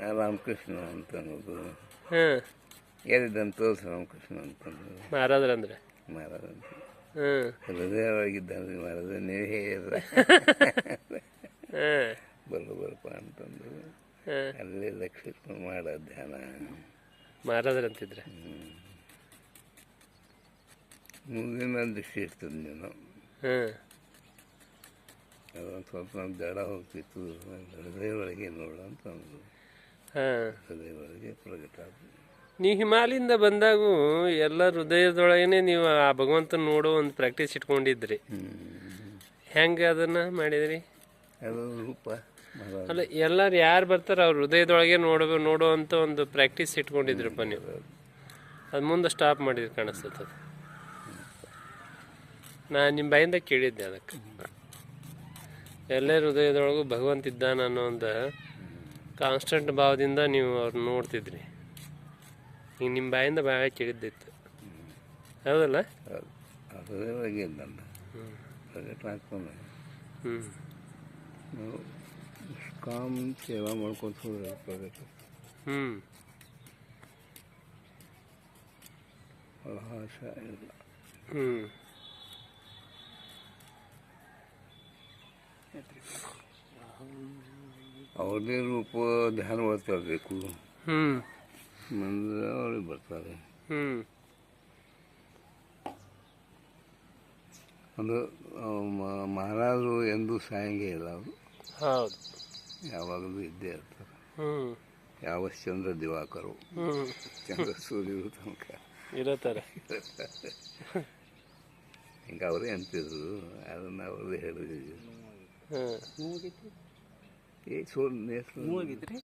ರಾಮಕೃಷ್ಣ ಅಂತ ಅನ್ನೋದು. ಹಾಂ. ಎಲ್ಲಿದ್ದಂತ ತೋರಿಸ್ ರಾಮಕೃಷ್ಣ ಅಂತಂದು ಮಹಾರಾಜರಂದ್ರೆ ಮಹಾರಾಜ ಅಂತ ಹಾಂ. ಹೃದಯ ಒಳಗಿದ್ದಾನೆ ಮಹಾರಾಜ ನೀವು ಹೇಳಿದ್ರ. ಹಾಂ. ಬರು ಬರಪ್ಪ ಅಂತಂದು ಅಲ್ಲಿ ಲಕ್ಷ್ಮೀ ಮಾಡೋ ಧ್ಯಾನ. ಮಹಾರಾಜರಂತಿದ್ರೆ ಮುಂದಿನ ದೃಷ್ಟಿ ಇರ್ತದೆ ನೀನು. ಹಾಂ. ಅದೊಂದು ಸ್ವಲ್ಪ ದಡ ಹೋಗ್ತಿತ್ತು. ಹೃದಯ ಒಳಗೆ ನೋಡು ಅಂತ ಅಂದ್ರು ಹಾಂ. ಹೃದಯ ಒಳಗೆ ಪ್ರಗಟ. ನೀವು ಹಿಮಾಲಯಿಂದ ಬಂದಾಗೂ ಎಲ್ಲ ಹೃದಯದೊಳಗೇನೆ ನೀವು ಆ ಭಗವಂತನ ನೋಡೋ ಒಂದು ಪ್ರಾಕ್ಟೀಸ್ ಇಟ್ಕೊಂಡಿದ್ರಿ. ಹೆಂಗೆ ಅದನ್ನ ಮಾಡಿದ್ರಿ? ರೂಪ. ಅಲ್ಲ ಎಲ್ಲರು ಯಾರು ಬರ್ತಾರೆ ಅವ್ರ ಹೃದಯದೊಳಗೆ ನೋಡೋ ನೋಡೋ ಅಂತ ಒಂದು ಪ್ರಾಕ್ಟೀಸ್ ಇಟ್ಕೊಂಡಿದ್ರಪ್ಪ ನೀವು. ಅದು ಮುಂದೆ ಸ್ಟಾಪ್ ಮಾಡಿದ್ರೆ ಕಾಣಿಸ್ತದೆ ನಾನು ನಿಮ್ಮ ಬಾಯಿಂದ ಕೇಳಿದ್ದೆ ಅದಕ್ಕೆ. ಎಲ್ಲ ಹೃದಯದೊಳಗೂ ಭಗವಂತ ಇದ್ದಾನ ಅನ್ನೋ ಒಂದು ಕಾನ್ಸ್ಟೆಂಟ್ ಭಾವದಿಂದ ನೀವು ಅವ್ರು ನೋಡ್ತಿದ್ರಿ. ಈಗ ನಿಮ್ಮ ಬಾಯಿಂದ ಬಾಯ ಕೇಳಿದ್ದಿತ್ತು ಹೌದಲ್ಲ? ಹ್ಞೂ ಕಾಮ್ ಸೇವಾ ಹ್ಞೂ ಅವಕಾಶ ಇಲ್ಲ. ಹ್ಞೂ ಅವ್ರದೇ ರೂಪ ಧ್ಯಾನ ಬರ್ತಿರ್ಬೇಕು ಹ್ಞೂ ಮಂದಿರ ಅವ್ರಿಗೆ ಬರ್ತಾರೆ. ಮ- ಮಹಾರಾಜರು ಎಂದೂ ಸಾಯಂಗೆ ಇಲ್ಲ ಅವರು. ಯಾವಾಗಲೂ ಇದ್ದೇ ಇರ್ತಾರೆ. ಯಾವ ಚಂದ್ರ ದಿವಾಕರು. ಚಂದ್ರ ಸೂರ್ಯರು ತನಕ. ಇರೋ ಥರ ಹಿಂಗೆ ಅವರೇ ಅಂತಿದ್ರು. ಅದನ್ನು ಅವ್ರದೇ ಹೇಳಿದ್ರು Ei, sou mesmo. Muito, né?